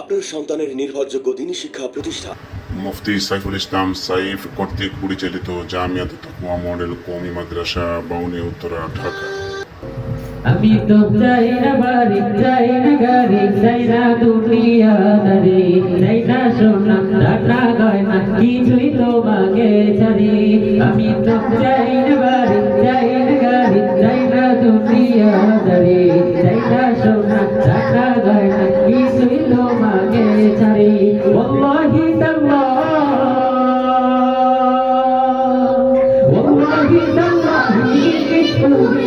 আপনার সন্তানের নির্ভরযোগ্য দিনী শিক্ষা প্রতিষ্ঠান মুফতি সাইফুল ইসলাম সাইফ কর্তৃক পরিচালিত জামিয়াত তাকুয়া মডেল কওমি মাদ্রাসা বাউনি উত্তরা ঢাকা। আমি তো চাই না বাড়ি চাই না গাড়ি চাই না দুনিয়াদারি চাই না সোনা টাকা গয়না কিছুই তোমাকে ছাড়ি। আমি তো চাই না বাড়ি চাই না গাড়ি চাই না দুনিয়াদারি চাই না সোনা টাকা গয়না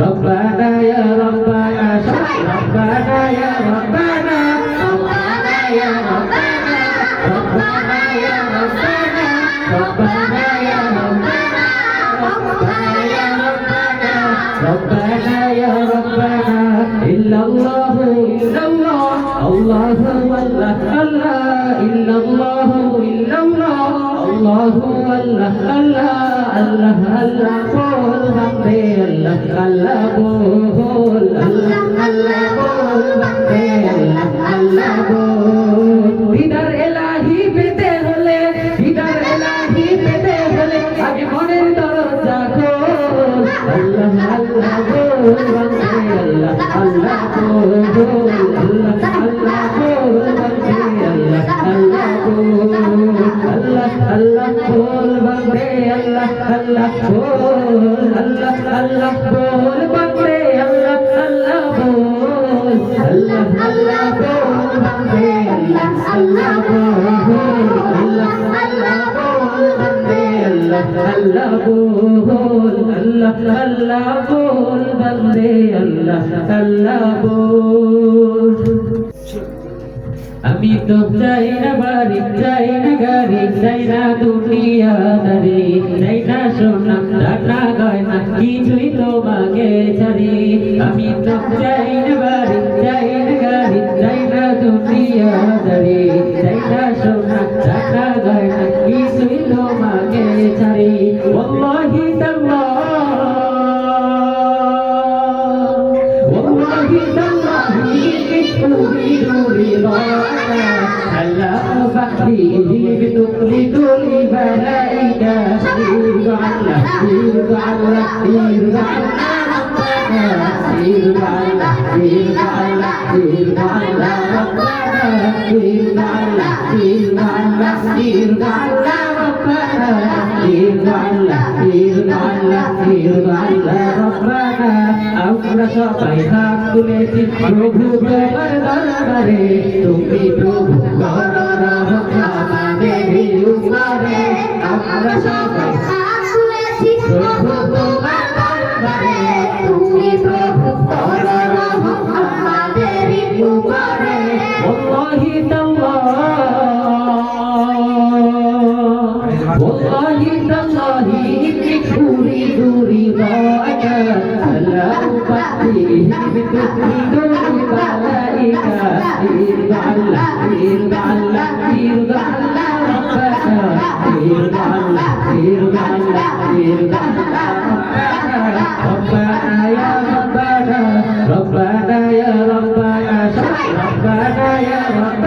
Rabbana ya Rabbana Rabbana ya Rabbana Rabbana ya ربنا يا ربنا ربنا يا ربنا ربنا يا ربنا إلا الله إلا الله الله والله الله إلا الله إلا الله الله والله الله الله الله قول ربي الله الله قول الله الله قول ربي الله الله قول আল্লাহ আল্লাহ বল আল্লাহ আল্লাহ বল বন্দে আল্লাহ আল্লাহ বল আল্লাহ আল্লাহ বল বন্দে আল্লাহ আল্লাহ বল আল্লাহ আল্লাহ বল বন্দে আল্লাহ আল্লাহ বল আল্লাহ আল্লাহ বল বন্দে আল্লাহ আল্লাহ বল আল্লাহ আল্লাহ বল বন্দে আল্লাহ আল্লাহ বল আল্লাহ আল্লাহ বল বন্দে আল্লাহ আমি তো চাই না বাড়ি, চাই না গাড়ি, চাই না দুনিয়াদারি চাই না সোনা টাকা গয়না, কিছুই তোমাকে ছাড়ি। আমি তো চাই না বাড়ি আমরা সবাই হাত তুলেছি। প্রভু তোমার দরবারে তুমি প্রভু রাধা দেবীর উপরে আমরা সবাই প্রভু তোমার দরবারে তুমি প্রভু করো রাধা দেবীর উপরে ওল্লাহি তাল্লাহ ওল্লাহি তাল্লাহি ছুরি দূরি বাজা আল্লাহ পাতি তুমি يرضى الله يرضى الله ربنا يرضى الله يرضى الله يرضى الله ربنا يا ربنا ربنا يا ربنا ربنا يا ربنا ربنا يا ربنا